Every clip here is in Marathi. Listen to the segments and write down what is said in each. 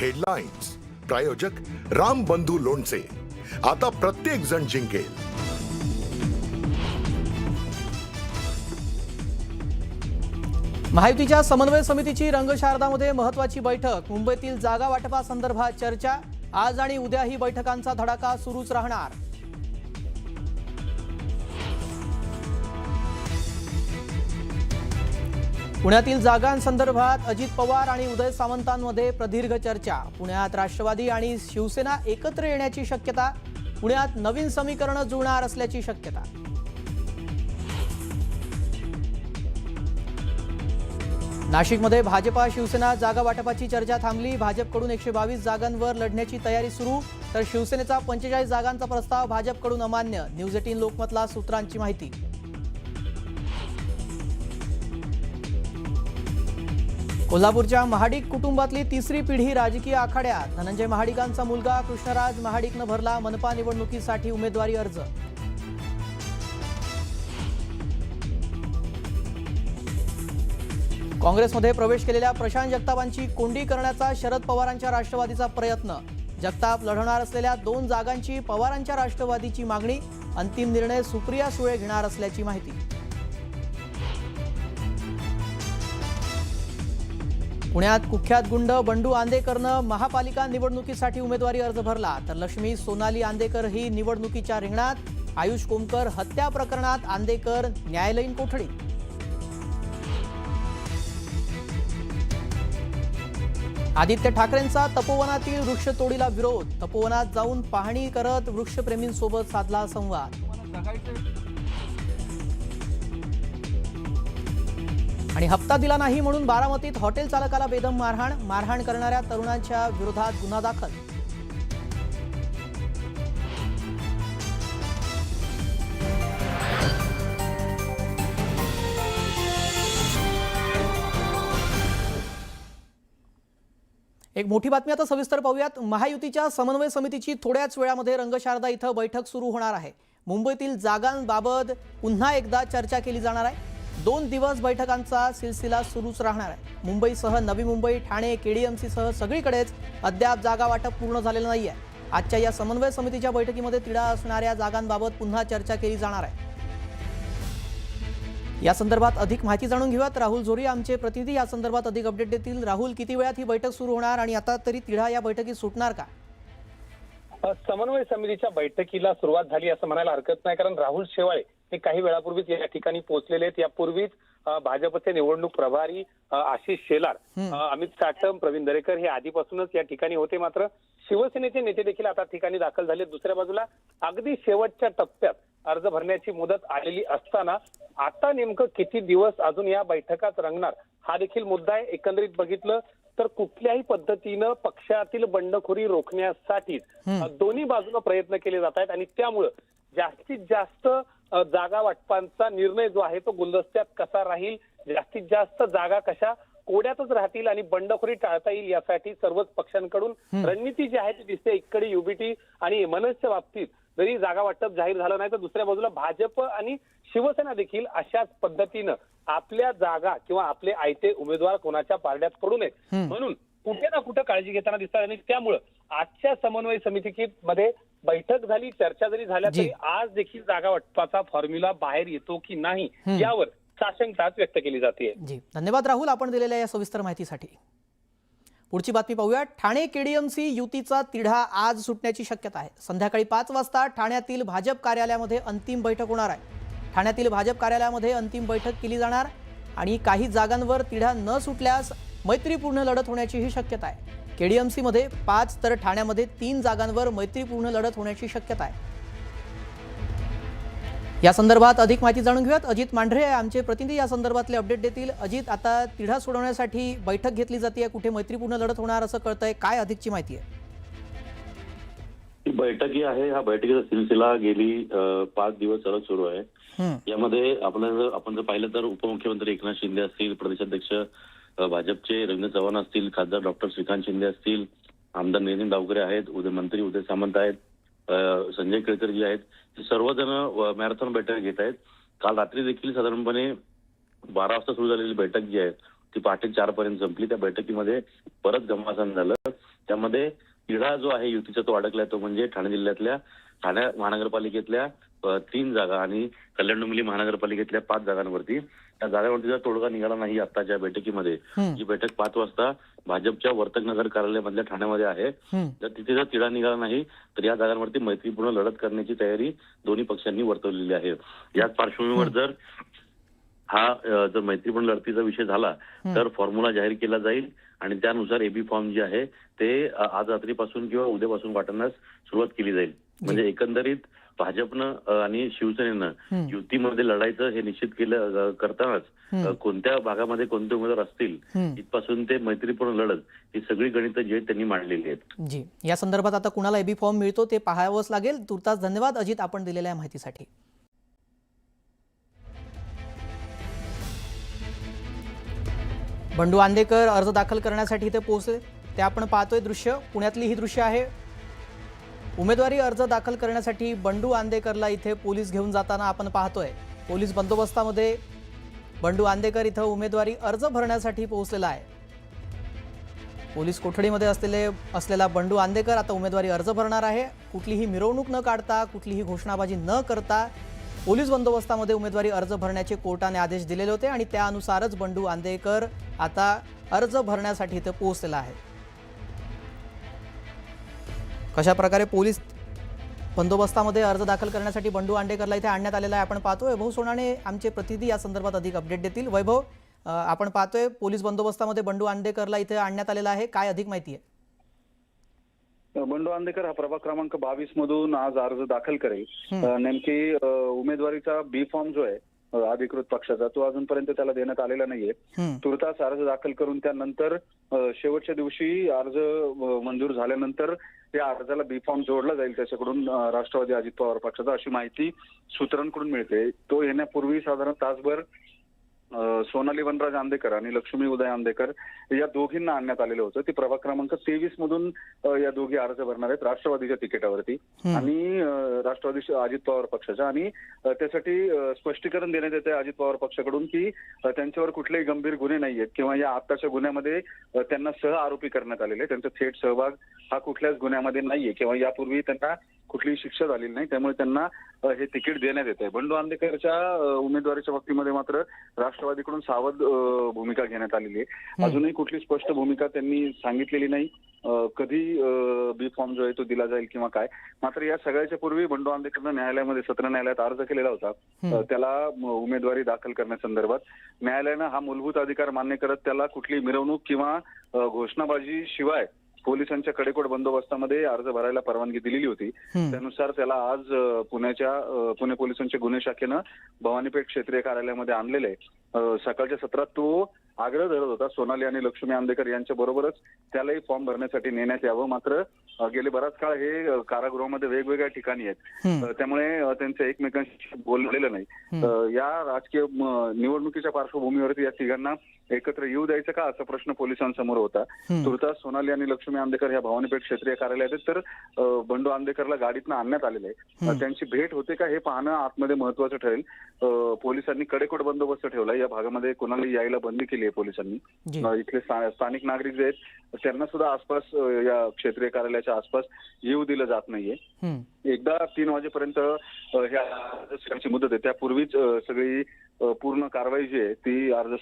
हेडलाईन्स प्रायोजक राम बंधू लोणचे. आता प्रत्येक जण जिंकेल. महायुतीच्या समन्वय समितीची रंगशारदामध्ये महत्वाची बैठक. मुंबईतील जागा वाटपासंदर्भात चर्चा. आज आणि उद्या ही बैठकांचा धडाका सुरूच राहणार. पुण्यातील जागांसंदर्भात अजित पवार आणि उदय सामंतांमध्ये प्रदीर्घ चर्चा. पुण्यात राष्ट्रवादी आणि शिवसेना एकत्र येण्याची शक्यता पुण्यात नवीन समीकरणं जुळणार असल्याची शक्यता. नाशिकमध्ये भाजपा शिवसेना जागा वाटपाची चर्चा थांबली. भाजपकडून एकशे बावीस जागांवर लढण्याची तयारी सुरू. तर शिवसेनेचा पंचेचाळीस जागांचा प्रस्ताव भाजपकडून अमान्य. न्यूज एटीन लोकमतला सूत्रांची माहिती. कोल्हापूरच्या महाडिक कुटुंबातली तिसरी पिढी राजकीय आखाड्यात. धनंजय महाडिकांचा मुलगा कृष्णराज महाडिकनं भरला मनपा निवडणुकीसाठी उमेदवारी अर्ज. काँग्रेसमध्ये प्रवेश केलेल्या प्रशांत जगतापांची कोंडी करण्याचा शरद पवारांच्या राष्ट्रवादीचा प्रयत्न. जगताप लढवणार असलेल्या दोन जागांची पवारांच्या राष्ट्रवादीची मागणी. अंतिम निर्णय सुप्रिया सुळे घेणार असल्याची माहिती. पुण्यात कुख्यात गुंड बंडू आंदेकरनं महापालिका निवडणुकीसाठी उमेदवारी अर्ज भरला. तर लक्ष्मी सोनाली आंदेकर ही निवडणुकीच्या रिंगणात आयुष कोमकर हत्या प्रकरणात आंदेकर न्यायालयीन कोठडी. आदित्य ठाकरेंचा तपोवनातील वृक्षतोडीला विरोध. तपोवनात जाऊन पाहणी करत वृक्षप्रेमींसोबत साधला संवाद. आणि हप्ता दिला नाही म्हणून बारामतीत हॉटेल चालकाला बेदम मारहाण मारहाण करणाऱ्या तरुणांच्या विरोधात गुन्हा दाखल. एक मोठी बातमी आता सविस्तर पाहूयात. महायुतीच्या समन्वय समितीची थोड्याच वेळामध्ये रंगशारदा इथं बैठक सुरू होणार आहे. मुंबईतील जागांबाबत पुन्हा एकदा चर्चा केली जाणार आहे. दोन दिवस बैठकांचा सिलसिला सुरूच राहणार आहे. मुंबईसह नवी मुंबई ठाणे केडीएमसीसह सगळीकडेच अद्याप जागा वाटप पूर्ण झालेलं नाही आहे आजच्या या समन्वय समितीच्या बैठकीमध्ये तिढा असणाऱ्या जागांबाबत पुन्हा चर्चा केली जाणार आहे. या संदर्भात अधिक माहिती जाणून घेऊयात. राहुल झोरी आमचे प्रतिनिधी. या संदर्भात अधिक अपडेट देतील. राहुल किती वेळात ही बैठक सुरू होणार आणि आता तरी तिढा या बैठकीत सुटणार का? समन्वय समितीच्या बैठकीला सुरुवात झाली असं म्हणायला हरकत नाही कारण राहुल शेवाळे हे काही वेळापूर्वीच या ठिकाणी पोहोचलेले आहेत. यापूर्वीच भाजपचे निवडणूक प्रभारी आशिष शेलार अमित साटम प्रवीण दरेकर हे आधीपासूनच या ठिकाणी होते. मात्र शिवसेनेचे नेते देखील आता ठिकाणी दाखल झाले. दुसऱ्या बाजूला अगदी शेवटच्या टप्प्यात अर्ज भरण्याची मुदत आलेली असताना आता नेमकं किती दिवस अजून या बैठकात रंगणार हा देखील मुद्दा आहे. एकंदरीत बघितलं तर कुठल्याही पद्धतीनं पक्षातील बंडखोरी रोखण्यासाठीच अ, दोन्ही बाजूनं प्रयत्न केले जात आहेत आणि त्यामुळं जास्तीत जास्त जागा वाटपांचा निर्णय जो आहे तो गुलदस्त्यात कसा राहील जास्तीत जास्त जागा कशा कोड्यातच राहतील आणि बंडखोरी टाळता येईल यासाठी सर्वच पक्षांकडून रणनीती जी आहे ती दिसते. एकीकडे युबीटी आणि मनसच्या बाबतीत जरी जागा वाटप जाहीर झालं नाही तर दुसऱ्या बाजूला भाजप आणि शिवसेना देखील अशाच पद्धतीनं आपल्या जागा किंवा आपले आयते उमेदवार कोणाच्या पारड्यात पडू नयेत. म्हणून कुठे ना कुठे काळजी घेताना दिसतात आणि त्यामुळं आजच्या समन्वय समितीमध्ये बैठक झाली चर्चा जरी झाल्या. तरी आज देखील जागा वाटपाचा फॉर्म्युला बाहेर येतो की नाही यावर साशंकताच व्यक्त केली जाते धन्यवाद राहुल आपण दिलेल्या या सविस्तर माहितीसाठी. पुढची बातमी पाहूया. ठाणे केडीएमसी युतीचा तिढा आज सुटण्याची शक्यता आहे. संध्याकाळी पाच वाजता ठाण्यातील भाजप कार्यालयामध्ये अंतिम बैठक होणार आहे. ठाण्यातील भाजप कार्यालयामध्ये अंतिम बैठक केली जाणार आणि काही जागांवर तिढा न सुटल्यास मैत्रीपूर्ण लढत होण्याचीही शक्यता आहे. केडीएमसीमध्ये पाच तर ठाण्यामध्ये तीन जागांवर मैत्रीपूर्ण लढत होण्याची शक्यता आहे. या संदर्भात अधिक माहिती जाणून घेऊयात. अजित मांढरे आमचे प्रतिनिधी. या संदर्भातले अपडेट देतील. अजित आता तिढा सोडवण्यासाठी बैठक घेतली जाते कुठे मैत्रीपूर्ण लढत होणार असं कळतंय. काय अधिकची माहिती आहे? ही बैठक जी आहे. हा बैठकीचा सिलसिला गेली पाच दिवस सलग सुरू आहे. यामध्ये जर आपण जर पाहिलं तर उपमुख्यमंत्री एकनाथ शिंदे असतील प्रदेशाध्यक्ष भाजपचे रवींद्र चव्हाण असतील खासदार डॉक्टर श्रीकांत शिंदे असतील आमदार नितीन डावकरे आहेत उदय मंत्री उदय सामंत आहेत. संजय केळकर जी आहेत ते सर्वजण मॅरेथॉन बैठक घेत आहेत. काल रात्री देखील साधारणपणे बारा वाजता सुरू झालेली बैठक जी आहे ती पहाटे चार पर्यंत संपली. त्या बैठकीमध्ये परत घमासान झालं. त्यामध्ये तिढा जो आहे युतीचा तो अडकलाय तो म्हणजे ठाणे जिल्ह्यातल्या ठाणे महानगरपालिकेतल्या तीन जागा आणि कल्याण डोंबिवली महानगरपालिकेतल्या पाच जागांवरती. त्या जागांवरती जर तोडगा निघाला नाही आताच्या बैठकीमध्ये. जी बैठक पाच वाजता भाजपच्या वर्तकनगर कार्यालयामधल्या ठाण्यामध्ये आहे. जर तिथे जर तिढा निघाला नाही तर या जागांवरती मैत्रीपूर्ण लढत करण्याची तयारी दोन्ही पक्षांनी वर्तवलेली आहे. याच पार्श्वभूमीवर जर हा जर मैत्रीपूर्ण लढतीचा विषय झाला तर फॉर्म्युला जाहीर केला जाईल आणि त्यानुसार एबी फॉर्म जे आहे ते आज रात्रीपासून किंवा उद्यापासून वाटण्यास सुरुवात केली जाईल. म्हणजे एकंदरीत भाजपनं आणि शिवसेनेनं युतीमध्ये लढायचं हे निश्चित केलं करतानाच कोणत्या भागामध्ये कोणते उमेदवार असतील. इथपासून ते मैत्रीपूर्ण लढत ही सगळी गणितं जे त्यांनी मांडलेली आहेत. जी. या संदर्भात आता कुणाला एबी फॉर्म मिळतो ते पाहावंच लागेल. तुर्तास धन्यवाद. अजित आपण दिलेल्या माहितीसाठी. बंडू आंदेकर अर्ज दाखल करण्यासाठी इथे पोहोचले. ते आपण पाहतोय दृश्य. पुण्यातली ही दृश्य आहे. उमेदवारी अर्ज दाखल करण्यासाठी बंडू आंदेकरला इथे पोलीस घेऊन जाताना आपण पाहतोय. पोलीस बंदोबस्तामध्ये बंडू आंदेकर इथं उमेदवारी अर्ज भरण्यासाठी पोहोचलेला आहे. पोलीस कोठडीमध्ये असलेले असलेला बंडू आंदेकर आता उमेदवारी अर्ज भरणार आहे. कुठलीही मिरवणूक न काढता कुठलीही घोषणाबाजी न करता पोलीस बंदोबस्तामध्ये उमेदवारी अर्ज भरण्याचे कोर्टाने आदेश दिलेले होते आणि त्यानुसारच बंडू आंदेकर आता अर्ज भरण्यासाठी इथं पोहोचलेला आहे. कशा प्रकारे पोलीस बंदोबस्तामध्ये अर्ज दाखल करण्यासाठी बंडू आंडेकरला इथे आणण्यात आलेला आहे आपण पाहतोय. वैभव सोनाणे आमचे प्रतिनिधी या संदर्भात अधिक अपडेट देतील. वैभव आपण पाहतोय पोलीस बंदोबस्तामध्ये बंडू आंडेकरला इथे आणण्यात आलेला आहे. काय अधिक माहिती आहे? बंडू आंदेकर हा प्रभाग क्रमांक बावीस मधून आज अर्ज दाखल करेल. नेमकी उमेदवारीचा बी फॉर्म जो आहे अधिकृत पक्षाचा तो अजूनपर्यंत त्याला देण्यात आलेला नाहीये. तुर्तास अर्ज दाखल करून त्यानंतर शेवटच्या दिवशी अर्ज मंजूर झाल्यानंतर त्या अर्जाला बी फॉर्म जोडला जाईल त्याच्याकडून राष्ट्रवादी अजित पवार पक्षाचा अशी माहिती सूत्रांकडून मिळते. तो येण्यापूर्वी साधारण तासभर सोनाली वनराज आंदेकर आणि लक्ष्मी उदय आंदेकर या दोघींना आणण्यात आलेलं होतं ते प्रभाग क्रमांक तेवीस मधून या दोघी अर्ज भरणार आहेत राष्ट्रवादीच्या तिकिटावरती. आणि राष्ट्रवादी अजित पवार पक्षाच्या आणि त्यासाठी स्पष्टीकरण देण्यात येते अजित पवार पक्षाकडून की त्यांच्यावर कुठलेही गंभीर गुन्हे नाही आहेत किंवा या आत्ताच्या गुन्ह्यामध्ये त्यांना सह आरोपी करण्यात आलेले. त्यांचा थेट सहभाग हा कुठल्याच गुन्ह्यामध्ये नाहीये किंवा यापूर्वी त्यांना कुठलीही शिक्षा झालेली नाही. त्यामुळे त्यांना हे तिकीट देण्यात येत आहे. बंडू आंदेकरच्या अ, उमेदवारीच्या बाबतीमध्ये मात्र राष्ट्रवादीकडून सावध भूमिका घेण्यात आलेली आहे. अजूनही कुठली स्पष्ट भूमिका त्यांनी सांगितलेली नाही. कधी बी फॉर्म जो आहे तो दिला जाईल किंवा काय. मात्र या सगळ्याच्या पूर्वी बंडू आंबेडकरनं न्यायालयामध्ये सत्र न्यायालयात अर्ज केलेला होता. त्याला उमेदवारी दाखल करण्यासंदर्भात न्यायालयानं हा मूलभूत अधिकार मान्य करत त्याला कुठली मिरवणूक किंवा घोषणाबाजी शिवाय पोलिसांच्या कडेकोट बंदोबस्तामध्ये अर्ज भरायला परवानगी दिलेली होती. त्यानुसार त्याला आज पुण्याच्या पुणे पोलिसांच्या गुन्हे शाखेनं भवानीपेठ क्षेत्रीय कार्यालयामध्ये आणलेले सकाळच्या सत्रात तो आग्रह धरत होता सोनाली आणि लक्ष्मी आंदेकर यांच्या बरोबरच त्यालाही फॉर्म भरण्यासाठी नेण्यात यावं. मात्र गेले बराच काळ हे कारागृहामध्ये वेगवेगळ्या ठिकाणी आहेत. त्यामुळे त्यांचं एकमेकांशी बोललेलं नाही. या राजकीय निवडणुकीच्या पार्श्वभूमीवरती या तिघांना एकत्र येऊ द्यायचं का? असा प्रश्न पोलिसांसमोर होता. तुर्तास सोनाली आणि लक्ष्मी आंदेकर ह्या भवानीपेठ क्षेत्रीय कार्यालयात तर बंडू आंदेकरला गाडीतनं आणण्यात आलेलं आहे त्यांची भेट होते का हे पाहणं आतमध्ये महत्वाचं ठरेल. पोलिसांनी कडेकोट बंदोबस्त ठेवला. या भागामध्ये कोणालाही यायला बंदी केली आहे पोलिसांनी. इथले स्था- स्थानिक नागरिक जे आहेत त्यांना सुद्धा आसपास या क्षेत्रीय कार्यालयाच्या आसपास येऊ दिलं जात नाहीये. एकदा तीन वाजेपर्यंत ह्या अर्ज मुदत आहे. त्यापूर्वीच सगळी पूर्ण कारवाई जी आहे ती अर्ज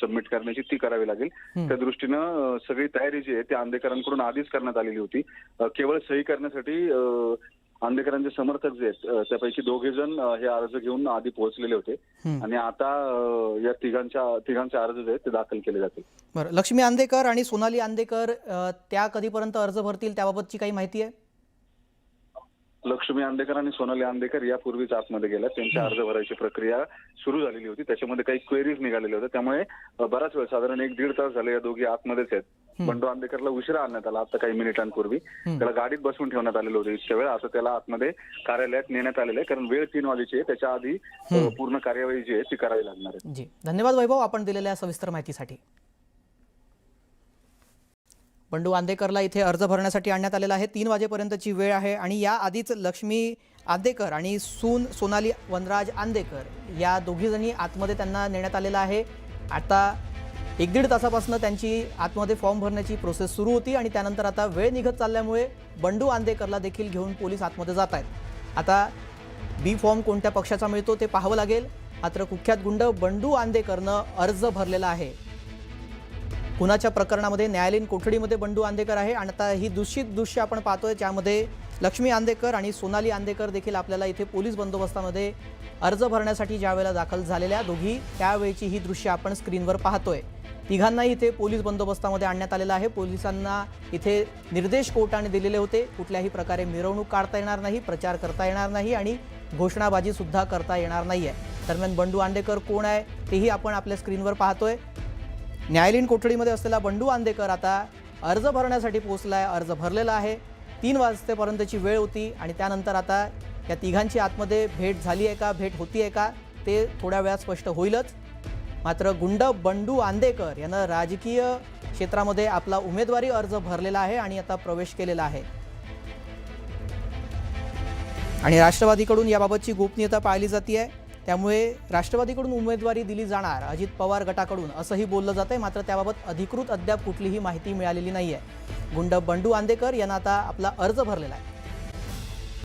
सबमिट करण्याची ती करावी लागेल. त्या दृष्टीनं सगळी तयारी जी आहे ती आंदेकरांकडून आधीच करण्यात आलेली होती. केवळ सही करण्यासाठी अ, आंदेकरांचे समर्थक जे आहेत त्यापैकी दोघे जण हे अर्ज घेऊन आधी पोहोचलेले होते. आणि आता या तिघांच्या तिघांचे अर्ज जे आहेत ते दाखल केले जातील. बरं. लक्ष्मी आंदेकर आणि सोनाली आंदेकर त्या कधीपर्यंत अर्ज भरतील त्याबाबतची काही माहिती आहे? लक्ष्मी आंदेकर आणि सोनाली आंदेकर यापूर्वीच आतमध्ये गेल्या. त्यांच्या अर्ज भरायची प्रक्रिया सुरू झालेली होती. त्याच्यामध्ये काही क्वेरीज निघालेल्या होत्या. त्यामुळे बराच वेळ साधारण एक दीड तास झाले या दोघी आतमध्येच आहेत. बंडू आंदेकरला उशिरा आणण्यात आला. आता काही मिनिटांपूर्वी. त्याला गाडीत बसून ठेवण्यात आलेलं होतं इतक्या वेळ. आता त्याला आतमध्ये कार्यालयात नेण्यात आलेलं आहे. कारण वेळ तीन वाजेची आहे. त्याच्या आधी पूर्ण कार्यवाही जी आहे ती करावी लागणार आहे. धन्यवाद वैभव आपण दिलेल्या सविस्तर माहितीसाठी. बंडू आंदेकरला इथे अर्ज भरण्यासाठी आणण्यात आलेला आहे. तीन वाजेपर्यंतची वेळ आहे आणि या आधीच लक्ष्मी आंदेकर आणि सून सोनाली वनराज आंदेकर या दोघीजणी आतमध्ये त्यांना नेण्यात आलेलं आहे. आता एक दीड तासापासून त्यांची आतमध्ये फॉर्म भरण्याची प्रोसेस सुरू होती आणि त्यानंतर आता वेळ निघत चालल्यामुळे बंडू आंदेकरला देखील घेऊन पोलीस आतमध्ये जात आहेत. आता बी फॉर्म कोणत्या पक्षाचा मिळतो ते पाहावं लागेल. मात्र कुख्यात गुंड बंडू आंदेकरनं अर्ज भरलेला आहे. खुनाच्या प्रकरणामध्ये न्यायालयीन कोठडीमध्ये बंडू आंदेकर आहे आणि आता ही दूषित दृश्य आपण पाहतोय ज्यामध्ये लक्ष्मी आंदेकर आणि सोनाली आंदेकर देखील आपल्याला इथे पोलीस बंदोबस्तामध्ये अर्ज भरण्यासाठी ज्यावेळेला दाखल झालेल्या दोघी त्यावेळची ही दृश्य आपण स्क्रीनवर पाहतोय. तिघांनाही इथे पोलीस बंदोबस्तामध्ये आणण्यात आलेलं आहे. पोलिसांना इथे निर्देश कोर्टाने दिलेले होते. कुठल्याही प्रकारे मिरवणूक काढता येणार नाही प्रचार करता येणार नाही आणि घोषणाबाजी सुद्धा करता येणार नाही आहे दरम्यान बंडू आंदेकर कोण आहे तेही आपण आपल्या स्क्रीनवर पाहतोय. न्यायालयीन कोठडीमध्ये असलेला बंडू आंदेकर आता अर्ज भरण्यासाठी पोहोचलाय अर्ज भरलेला आहे. तीन वाजतेपर्यंतची वेळ होती आणि त्यानंतर आता या तिघांची आतमध्ये भेट झाली आहे का भेट होती आहे का ते थोड्या वेळात स्पष्ट होईलच. मात्र गुंड बंडू आंदेकर यानं राजकीय क्षेत्रामध्ये आपला उमेदवारी अर्ज भरलेला आहे आणि आता प्रवेश केलेला आहे. आणि राष्ट्रवादीकडून याबाबतची गोपनीयता पाळली जाते आहे त्यामुळे राष्ट्रवादीकडून उमेदवारी दिली जाणार अजित पवार गटाकडून असंही बोललं जात आहे मात्र त्याबाबत अधिकृत अद्याप कुठलीही माहिती मिळालेली नाही आहे गुंड बंडू आंदेकर यांना आता आपला अर्ज भरलेला आहे.